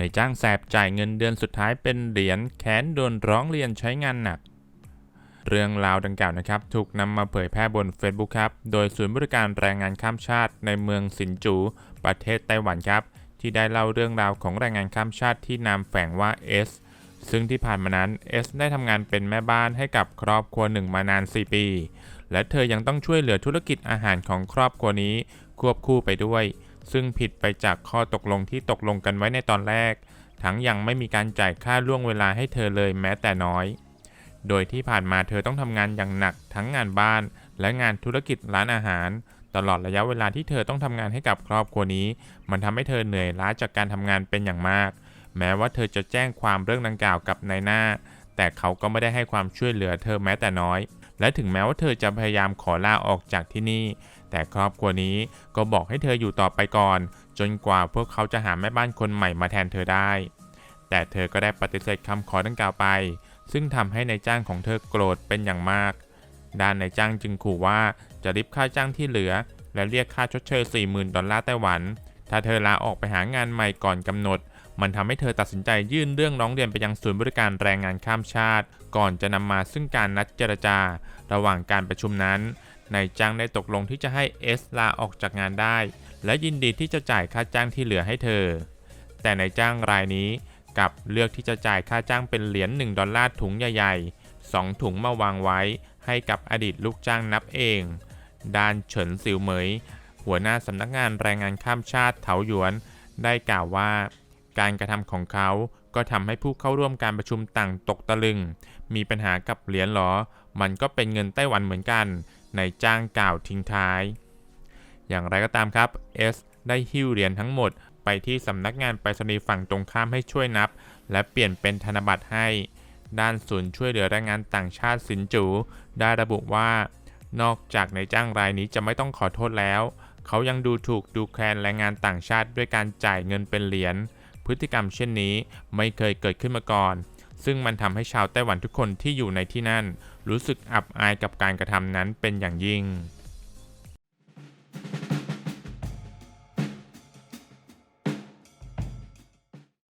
ในจ้างแสบจ่ายเงินเดือนสุดท้ายเป็นเหรียญแค้นโดนร้องเรียนใช้งานหนัก เรื่องราวดังกล่าวนะครับ ถูกนำมาเผยแพร่บน Facebook ครับ โดยศูนย์บริการแรงงานข้ามชาติในเมืองสินจู ประเทศไต้หวันครับ ที่ได้เล่าเรื่องราวของแรงงานข้ามชาติที่นามแฝงว่า S ซึ่งที่ผ่านมานั้น S ได้ทำงานเป็นแม่บ้านให้กับครอบครัวหนึ่งมานาน 4 ปี และเธอยังต้องช่วยเหลือธุรกิจอาหารของครอบครัวนี้ควบคู่ไปด้วย ซึ่งผิดไปจากข้อตกลงที่ตกลงกันไว้ในตอนแรก ทั้งยังไม่มีการจ่ายค่าล่วงเวลาให้เธอเลยแม้แต่น้อย โดยที่ผ่านมาเธอต้องทำงานอย่างหนักทั้งงานบ้านและงานธุรกิจร้านอาหาร ตลอดระยะเวลาที่เธอต้องทำงานให้กับครอบครัวนี้ มันทำให้เธอเหนื่อยล้าจากการทำงานเป็นอย่างมาก แม้ว่าเธอจะแจ้งความเรื่องดังกล่าวกับนายหน้า แต่เขาก็ไม่ได้ให้ความช่วยเหลือเธอแม้แต่น้อย และถึงแม้ว่าเธอจะพยายามขอลาออกจากที่นี่ แต่ครอบครัวนี้ก็บอกให้เธออยู่ต่อไปก่อน จนกว่าพวกเขาจะหาแม่บ้านคนใหม่มาแทนเธอได้ แต่เธอก็ได้ปฏิเสธคำขอดังกล่าวไป ซึ่งทำให้ในายจ้างของเธอโกรธเป็นอย่างมาก ด้านนายจ้างจึงขู่ว่าจะริบค่าจ้างที่เหลือ และเรียกค่าชดเชย 40,000 ดอลลาร์ไต้หวัน ถ้าเธอลาออกไปหางานใหม่ก่อนกำหนด มันทำให้เธอตัดสินใจยื่นเรื่องร้องเรียนไปยังศูนย์บริการแรงงานข้ามชาติ ก่อนจะนำมาซึ่งการนัดเจรจา ระหว่างการประชุมนั้นนายจ้างได้ตกลงที่จะให้เอสลาออกจากงานได้ และยินดีที่จะจ่ายค่าจ้างที่เหลือให้เธอ แต่นายจ้างรายนี้กลับเลือกที่จะจ่ายค่าจ้างเป็นเหรียญ1ดอลลาร์ถุงใหญ่ๆ 2 ถุงมาวางไว้ ให้กับอดีตลูกจ้างนับเองด้านเฉินซิวเหมย หัวหน้าสำนักงานแรงงานข้ามชาติเถาหยวน ได้กล่าวว่า การกระทำของเขาก็ทำให้ผู้เข้าร่วมการประชุมต่างตกตะลึง มีปัญหากับเหรียญหรอ มันก็เป็นเงินไต้หวันเหมือนกันในจ้างกล่าวทิ้งท้าย อย่างไรก็ตามครับ S ได้หิ้วเหรียญทั้งหมดไปที่สำนักงานไปรษณีย์ฝั่งตรงข้ามให้ช่วยนับ และเปลี่ยนเป็นธนบัตรให้ ด้านศูนย์ช่วยเหลือแรงงานต่างชาติสินจู ได้ระบุว่า นอกจากในจ้างรายนี้จะไม่ต้องขอโทษแล้ว เขายังดูถูกดูแคลนแรงงานต่างชาติด้วยการจ่ายเงินเป็นเหรียญ พฤติกรรมเช่นนี้ไม่เคยเกิดขึ้นมาก่อน ซึ่งมันทำให้ชาวไต้หวันทุกคนที่อยู่ในที่นั่น รู้สึกอับอายกับการกระทำนั้นเป็นอย่างยิ่ง